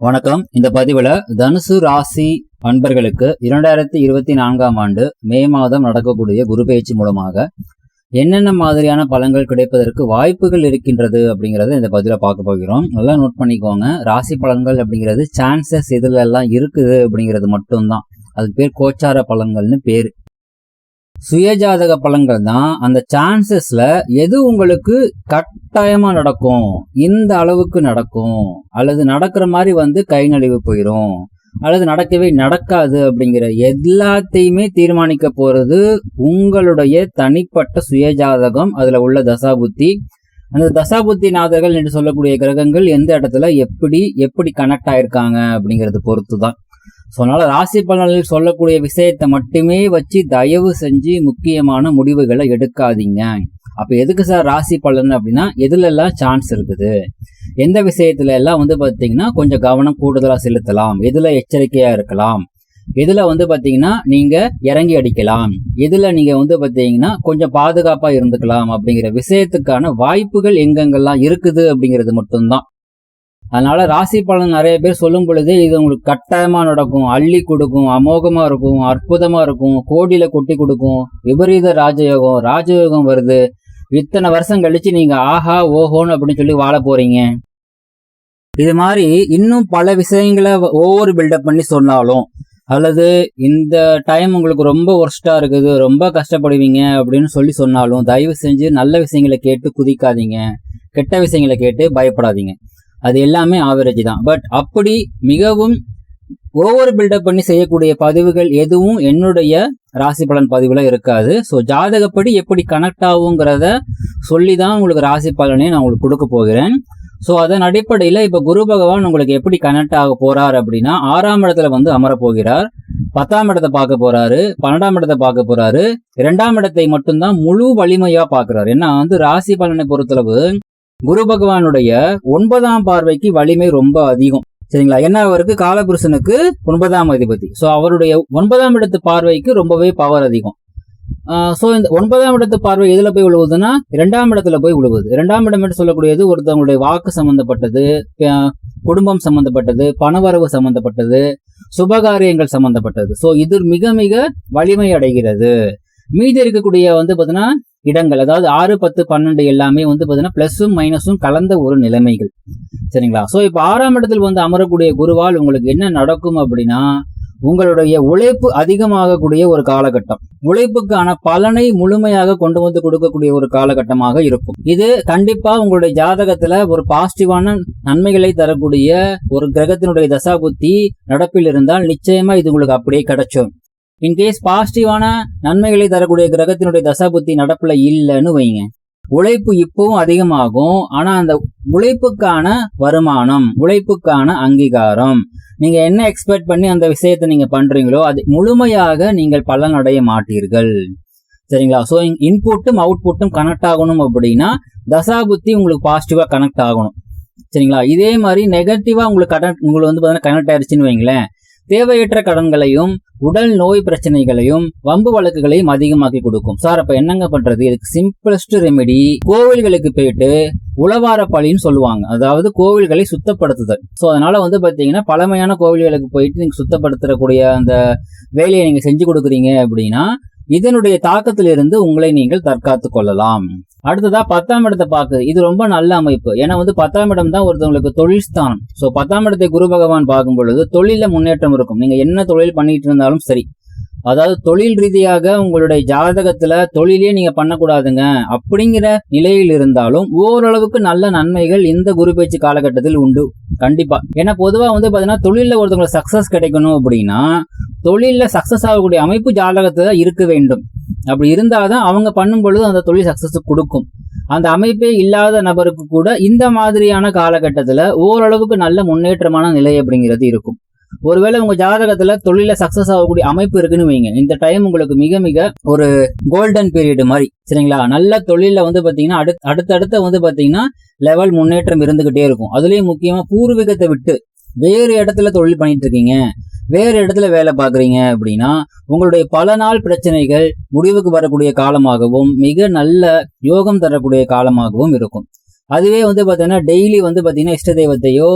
வணக்கம். இந்த பதிவுல தனுசு ராசி அன்பர்களுக்கு இரண்டாயிரத்தி இருபத்தி நான்காம் ஆண்டு மே மாதம் நடக்கக்கூடிய குரு பயிற்சி மூலமாக என்னென்ன மாதிரியான பலன்கள் கிடைப்பதற்கு வாய்ப்புகள் இருக்கின்றது அப்படிங்கறத இந்த பதில பார்க்க போகிறோம். நல்லா நோட் பண்ணிக்கோங்க. ராசி பலன்கள் அப்படிங்கிறது சான்சஸ் இதுல எல்லாம் இருக்குது அப்படிங்கிறது மட்டும்தான். அதுக்கு பேர் கோச்சார பலன்கள்னு பேர். சுயஜாதக பலன்கள் தான். அந்த சான்சஸ்ல எது உங்களுக்கு கட்டாயமா நடக்கும்? இந்த அளவுக்கு நடக்கும். அல்லது நடக்கிற மாதிரி வந்து கை நழுவி போயிடும் அல்லது நடக்கவே நடக்காது அப்படிங்கிற எல்லாத்தையுமே தீர்மானிக்க போறது உங்களுடைய தனிப்பட்ட சுயஜாதகம். அதுல உள்ள தசாபுத்தி. அந்த தசாபுத்தி நாதர்கள் என்று சொல்லக்கூடிய கிரகங்கள் எந்த இடத்துல எப்படி எப்படி கனெக்ட் ஆயிருக்காங்க அப்படிங்கறது பொறுத்து தான் ஸோ அதனால் ராசி பலன்களில் சொல்லக்கூடிய விஷயத்தை மட்டுமே வச்சு தயவு செஞ்சு முக்கியமான முடிவுகளை எடுக்காதீங்க. அப்போ எதுக்கு சார் ராசி பலன் அப்படின்னா எதுலெல்லாம் சான்ஸ் இருக்குது? எந்த விஷயத்துல எல்லாம் வந்து பார்த்தீங்கன்னா கொஞ்சம் கவனம் கூடுதலாக செலுத்தலாம். எதில் எச்சரிக்கையாக இருக்கலாம்? எதில் வந்து பார்த்தீங்கன்னா நீங்கள் இறங்கி அடிக்கலாம். எதில் நீங்கள் வந்து பார்த்தீங்கன்னா கொஞ்சம் பாதுகாப்பாக இருந்துக்கலாம் அப்படிங்கிற விஷயத்துக்கான வாய்ப்புகள் எங்கெங்கெல்லாம் இருக்குது அப்படிங்கிறது மட்டும்தான். அதனால ராசி பலன் நிறைய பேர் சொல்லும் பொழுது இது உங்களுக்கு கட்டாயமா நடக்கும். அள்ளி கொடுக்கும் அமோகமா இருக்கும் அற்புதமா இருக்கும் கோடியில கொட்டி கொடுக்கும் விபரீத ராஜயோகம் ராஜயோகம் வருது. இத்தனை வருஷம் கழிச்சு நீங்க ஆஹா ஓஹோன்னு அப்படின்னு சொல்லி வாழ போறீங்க. இது மாதிரி இன்னும் பல விஷயங்களை ஓவர் பில்டப் பண்ணி சொன்னாலும் அல்லது இந்த டைம் உங்களுக்கு ரொம்ப ஒர்ஸ்டா இருக்குது ரொம்ப கஷ்டப்படுவீங்க அப்படின்னு சொல்லி சொன்னாலும் தயவு செஞ்சு நல்ல விஷயங்களை கேட்டு குதிக்காதீங்க. கெட்ட விஷயங்களை கேட்டு பயப்படாதீங்க. அது எல்லாமே ஆவரேஜ் தான். பட் அப்படி மிகவும் ஓவர் பில்டப் பண்ணி செய்யக்கூடிய பதிவுகள் எதுவும் என்னுடைய ராசி பலன் பதிவில் இருக்காது. ஸோ ஜாதகப்படி எப்படி கனெக்ட் ஆகுங்கிறத சொல்லி தான் உங்களுக்கு ராசி பலனை நான் உங்களுக்கு கொடுக்க போகிறேன். ஸோ அதன் அடிப்படையில் இப்போ குரு பகவான் உங்களுக்கு எப்படி கனெக்ட் ஆக போகிறார் அப்படின்னா ஆறாம் இடத்துல வந்து அமரப்போகிறார் பத்தாம் இடத்தை பார்க்க போகிறாரு பன்னெண்டாம் இடத்தை பார்க்க போகிறாரு இரண்டாம் இடத்தை மட்டும்தான் முழு வலிமையாக பார்க்குறாரு. ஏன்னா வந்து ராசி பலனை பொறுத்தளவு குரு பகவானுடைய ஒன்பதாம் பார்வைக்கு வலிமை ரொம்ப அதிகம். சரிங்களா? என்ன அவருக்கு? காலபுருஷனுக்கு ஒன்பதாம் அதிபதி. ஸோ அவருடைய ஒன்பதாம் இடத்து பார்வைக்கு ரொம்பவே பவர் அதிகம். ஸோ இந்த ஒன்பதாம் இடத்து பார்வை எதுல போய் விழுவுதுன்னா இரண்டாம் இடத்துல போய் விழுவுது. இரண்டாம் இடம் என்று சொல்லக்கூடியது ஒருத்தவங்களுடைய வாக்கு சம்பந்தப்பட்டது குடும்பம் சம்பந்தப்பட்டது பணவரவு சம்பந்தப்பட்டது சுபகாரியங்கள் சம்பந்தப்பட்டது. ஸோ இது மிக மிக வலிமை அடைகிறது. மீதி இருக்கக்கூடிய வந்து பார்த்தீங்கன்னா இடங்கள் அதாவது ஆறு பத்து பன்னெண்டு எல்லாமே வந்து பார்த்தீங்கன்னா ப்ளஸும் மைனஸும் கலந்த ஒரு நிலைமைகள். சரிங்களா? ஸோ இப்போ ஆறாம் இடத்தில் வந்து அமரக்கூடிய குருவால் உங்களுக்கு என்ன நடக்கும் அப்படின்னா உங்களுடைய உழைப்பு அதிகமாகக்கூடிய ஒரு காலகட்டம். உழைப்புக்கான பலனை முழுமையாக கொண்டு வந்து கொடுக்கக்கூடிய ஒரு காலகட்டமாக இருக்கும். இது கண்டிப்பா உங்களுடைய ஜாதகத்துல ஒரு பாசிட்டிவான நன்மைகளை தரக்கூடிய ஒரு கிரகத்தினுடைய தசாபுத்தி நடப்பில் இருந்தால் நிச்சயமா இது உங்களுக்கு அப்படியே கிடைச்சும் இன்கேஸ் பாசிட்டிவான நன்மைகளை தரக்கூடிய கிரகத்தினுடைய தசாபுத்தி நடப்புல இல்லைன்னு வைங்க. உழைப்பு இப்பவும் அதிகமாகும். ஆனா அந்த உழைப்புக்கான வருமானம் உழைப்புக்கான அங்கீகாரம் நீங்க என்ன எக்ஸ்பெக்ட் பண்ணி அந்த விஷயத்தை நீங்க பண்றீங்களோ அது முழுமையாக நீங்கள் பலன் அடைய மாட்டீர்கள். சரிங்களா? ஸோ இன்புட்டும் அவுட்புட்டும் கனெக்ட் ஆகணும் அப்படின்னா தசாபுத்தி உங்களுக்கு பாசிட்டிவா கனெக்ட் ஆகணும். சரிங்களா? இதே மாதிரி நெகட்டிவா உங்களுக்கு கனெக்ட் உங்களுக்கு வந்து பார்த்தீங்கன்னா கனெக்ட் ஆயிடுச்சுன்னு வைங்களேன். தேவையற்ற கடன்களையும் உடல் நோய் பிரச்சனைகளையும் வம்பு வழக்குகளையும் அதிகமாக்கி கொடுக்கும். சார் அப்ப என்னங்க பண்றது? இதுக்கு சிம்பிளஸ்ட் ரெமெடி கோவில்களுக்கு போயிட்டு உளவார பழின்னு சொல்லுவாங்க. அதாவது கோவில்களை சுத்தப்படுத்துதல். ஸோ அதனால வந்து பாத்தீங்கன்னா பழமையான கோவில்களுக்கு போயிட்டு நீங்க சுத்தப்படுத்தக்கூடிய அந்த வேலையை நீங்க செஞ்சு கொடுக்குறீங்க அப்படின்னா இதனுடைய தாக்கத்திலிருந்து உங்களை நீங்கள் தற்காத்து கொள்ளலாம். அடுத்ததா பத்தாம் இடத்தை பார்க்குது இது ரொம்ப நல்ல அமைப்பு. ஏன்னா வந்து பத்தாம் இடம் தான் ஒருத்தவங்களுக்கு தொழில் ஸ்தானம். ஸோ பத்தாம் இடத்தை குரு பகவான் பார்க்கும் பொழுது தொழில முன்னேற்றம் இருக்கும். நீங்க என்ன தொழில் பண்ணிட்டு இருந்தாலும் சரி. அதாவது தொழில் ரீதியாக உங்களுடைய ஜாதகத்துல தொழிலே நீங்க பண்ணக்கூடாதுங்க. அப்படிங்கிற நிலையில் இருந்தாலும் ஓரளவுக்கு நல்ல நன்மைகள் இந்த குரு பேச்சு காலகட்டத்தில் உண்டு. கண்டிப்பா. ஏன்னா பொதுவா வந்து பாத்தீங்கன்னா தொழில ஒருத்தவங்களுக்கு சக்சஸ் கிடைக்கணும் அப்படின்னா தொழில சக்சஸ் ஆகக்கூடிய அமைப்பு ஜாதகத்துல இருக்க வேண்டும். அப்படி இருந்தாதான் அவங்க பண்ணும் பொழுது அந்த தொழில் சக்சஸ் கொடுக்கும். அந்த அமைப்பே இல்லாத நபருக்கு கூட இந்த மாதிரியான காலகட்டத்தில் ஓரளவுக்கு நல்ல முன்னேற்றமான நிலை அப்படிங்கிறது இருக்கும். ஒருவேளை உங்க ஜாதகத்துல தொழில சக்சஸ் ஆகக்கூடிய அமைப்பு இருக்குன்னு வைங்க இந்த டைம் உங்களுக்கு மிக மிக ஒரு கோல்டன் பீரியட் மாதிரி சரிங்களா? நல்ல தொழில வந்து பாத்தீங்கன்னா அடுத்த அடுத்தடுத்த வந்து பாத்தீங்கன்னா லெவல் முன்னேற்றம் இருந்துகிட்டே இருக்கும். அதுலயும் முக்கியமா பூர்வீகத்தை விட்டு வேறு இடத்துல தொழில் பண்ணிட்டு இருக்கீங்க. வேறு இடத்துல வேலை பார்க்குறீங்க அப்படின்னா உங்களுடைய பல நாள் பிரச்சனைகள் முடிவுக்கு வரக்கூடிய காலமாகவும் மிக நல்ல யோகம் தரக்கூடிய காலமாகவும் இருக்கும். அதுவே வந்து பார்த்தீங்கன்னா டெய்லி வந்து பார்த்தீங்கன்னா இஷ்ட தெய்வத்தையோ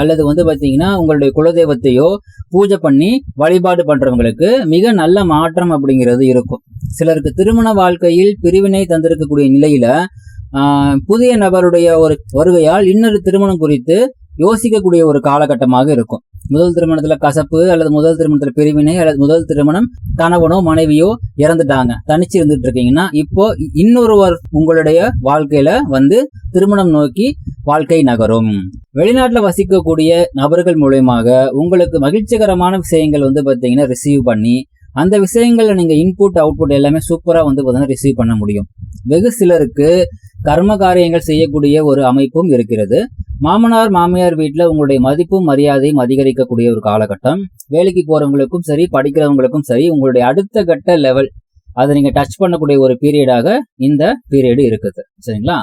அல்லது வந்து பார்த்தீங்கன்னா உங்களுடைய குலதெய்வத்தையோ பூஜை பண்ணி வழிபாடு பண்ணுறவங்களுக்கு மிக நல்ல மாற்றம் அப்படிங்கிறது இருக்கும். சிலருக்கு திருமண வாழ்க்கையில் பிரிவினை தந்திருக்கக்கூடிய நிலையில புதிய நபருடைய ஒரு வருகையால் இன்னொரு திருமணம் குறித்து யோசிக்கக்கூடிய ஒரு காலகட்டமாக இருக்கும். முதல் திருமணத்துல கசப்பு அல்லது முதல் திருமணத்துல பிரிவினை அல்லது முதல் திருமணம் கணவனோ மனைவியோ இறந்துட்டாங்க. தனிச்சு இருந்துட்டு இருக்கீங்கன்னா இப்போ இன்னொருவர் உங்களுடைய வாழ்க்கையில வந்து திருமணம் நோக்கி வாழ்க்கை நகரும். வெளிநாட்டுல வசிக்கக்கூடிய நபர்கள் மூலயமாக உங்களுக்கு மகிழ்ச்சிகரமான விஷயங்கள் வந்து பாத்தீங்கன்னா ரிசீவ் பண்ணி அந்த விஷயங்களை நீங்க இன்புட் அவுட்புட் எல்லாமே சூப்பரா வந்து பார்த்தீங்கன்னா ரிசீவ் பண்ண முடியும். வெகு சிலருக்கு கர்ம காரியங்கள் செய்யக்கூடிய ஒரு அமைப்பும் இருக்கிறது. மாமனார் மாமியார் வீட்டில் உங்களுடைய மதிப்பும் மரியாதையும் அதிகரிக்கக்கூடிய ஒரு காலகட்டம். வேலைக்கு போறவங்களுக்கும் சரி படிக்கிறவங்களுக்கும் சரி உங்களுடைய அடுத்த கட்ட லெவல் அதை நீங்க டச் பண்ணக்கூடிய ஒரு பீரியடாக இந்த பீரியடு இருக்குது. சரிங்களா?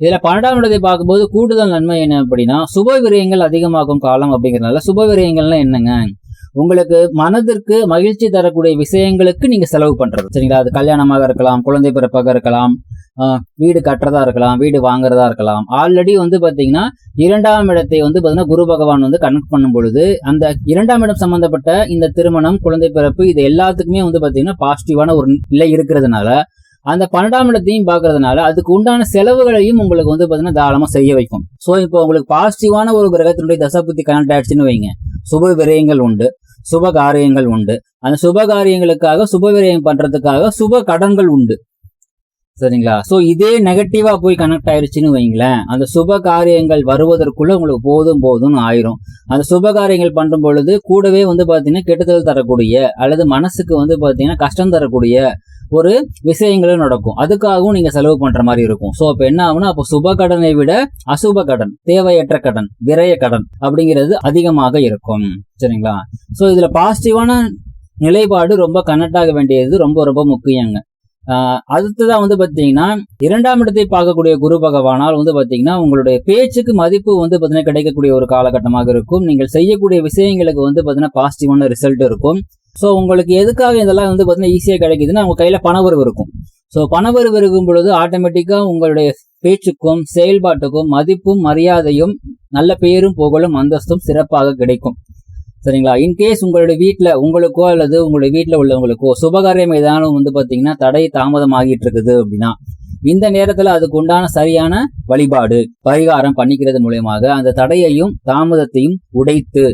இதுல பன்னெண்டாம் இடத்தை பார்க்கும்போது கூடுதல் நன்மை என்ன அப்படின்னா சுப விரயங்கள் அதிகமாகும் காலம் அப்படிங்கறதுனால சுப விரயங்கள்லாம் என்னங்க? உங்களுக்கு மனதிற்கு மகிழ்ச்சி தரக்கூடிய விஷயங்களுக்கு நீங்க செலவு பண்றது. சரிங்களா? அது கல்யாணமாக இருக்கலாம் குழந்தை பிறப்பாக இருக்கலாம் வீடு கட்டுறதா இருக்கலாம் வீடு வாங்குறதா இருக்கலாம். ஆல்ரெடி வந்து பாத்தீங்கன்னா இரண்டாம் இடத்தை வந்து பாத்தீங்கன்னா குரு பகவான் வந்து கனெக்ட் பண்ணும் பொழுது அந்த இரண்டாம் இடம் சம்பந்தப்பட்ட இந்த திருமணம் குழந்தை பிறப்பு இது எல்லாத்துக்குமே வந்து பாத்தீங்கன்னா பாசிட்டிவான ஒரு நிலை இருக்கிறதுனால அந்த பன்னெண்டாம் இடத்தையும் பார்க்கறதுனால அதுக்கு உண்டான செலவுகளையும் உங்களுக்கு வந்து பாத்தீங்கன்னா தாராளமா செய்ய வைக்கும். சோ இப்போ உங்களுக்கு பாசிட்டிவான ஒரு கிரகத்தினுடைய தசாபுத்தி கனெக்ட் ஆயிடுச்சுன்னு வைங்க. சுப விரயங்கள் உண்டு சுப காரியங்கள் உண்டு. அந்த சுப காரியங்களுக்காக சுப விரயம் பண்றதுக்காக சுப கடன்கள் உண்டு. சரிங்களா? ஸோ இதே நெகட்டிவாக போய் கனெக்ட் ஆயிருச்சுன்னு வைங்களேன் அந்த சுப காரியங்கள் வருவதற்குள்ள உங்களுக்கு போதும் போதும்னு ஆயிரும். அந்த சுப காரியங்கள் பண்ணும் பொழுது கூடவே வந்து பார்த்தீங்கன்னா கெட்டுதல் தரக்கூடிய அல்லது மனசுக்கு வந்து பார்த்தீங்கன்னா கஷ்டம் தரக்கூடிய ஒரு விஷயங்களும் நடக்கும். அதுக்காகவும் நீங்க செலவு பண்ற மாதிரி இருக்கும். சோ அப்ப என்ன ஆகும்னா அப்போ சுப கடனை விட அசுப கடன் தேவையற்ற கடன் விரய கடன் அப்படிங்கிறது அதிகமாக இருக்கும். சரிங்களா? சோ இதுல பாசிட்டிவான நிலைப்பாடு ரொம்ப கனெக்ட் ஆக வேண்டியது ரொம்ப ரொம்ப முக்கியங்க. அடுத்ததான் வந்து பாத்தீங்கன்னா இரண்டாம் இடத்தை பார்க்கக்கூடிய குரு பகவானால் வந்து பாத்தீங்கன்னா உங்களுடைய பேச்சுக்கு மதிப்பு வந்து பாத்தீங்கன்னா கிடைக்கக்கூடிய ஒரு காலகட்டமாக இருக்கும். நீங்கள் செய்யக்கூடிய விஷயங்களுக்கு வந்து பாத்தீங்கன்னா பாசிட்டிவான ரிசல்ட் இருக்கும். ஸோ உங்களுக்கு எதுக்காக இதெல்லாம் வந்து பாத்தீங்கன்னா ஈஸியாக கிடைக்குதுன்னா உங்க கையில பணவரவு இருக்கும். ஸோ பணவரவு இருக்கும் பொழுது ஆட்டோமேட்டிக்கா உங்களுடைய பேச்சுக்கும் செயல்பாட்டுக்கும் மதிப்பும் மரியாதையும் நல்ல பெயரும் புகழும் அந்தஸ்தும் சிறப்பாக கிடைக்கும். சரிங்களா? இன்கேஸ் உங்களுடைய வீட்டில் உங்களுக்கோ அல்லது உங்களுடைய வீட்டில் உள்ளவங்களுக்கோ சுபகாரியம் ஏதானும் வந்து பார்த்தீங்கன்னா தடை தாமதம் ஆகிட்டு இருக்குது அப்படின்னா இந்த நேரத்தில் அதுக்கு உண்டான சரியான வழிபாடு பரிகாரம் பண்ணிக்கிறது மூலயமாக அந்த தடையையும் தாமதத்தையும் உடைத்து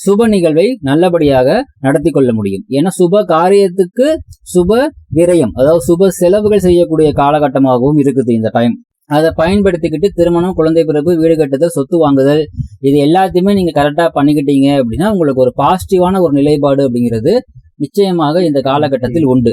சுப நிகழ்வை நல்லபடியாக நடத்தி கொள்ள முடியும். ஏன்னா சுப காரியத்துக்கு சுப விரயம் அதாவது சுப செலவுகள் செய்யக்கூடிய காலகட்டமாகவும் இருக்குது இந்த டைம் அதை பயன்படுத்திக்கிட்டு திருமணம் குழந்தை பிறப்பு வீடு கட்டுதல் சொத்து வாங்குதல் இது எல்லாத்தையுமே நீங்க கரெக்டா பண்ணிக்கிட்டீங்க அப்படின்னா உங்களுக்கு ஒரு பாசிட்டிவான ஒரு நிலைப்பாடு அப்படிங்கிறது நிச்சயமாக இந்த காலகட்டத்தில் உண்டு.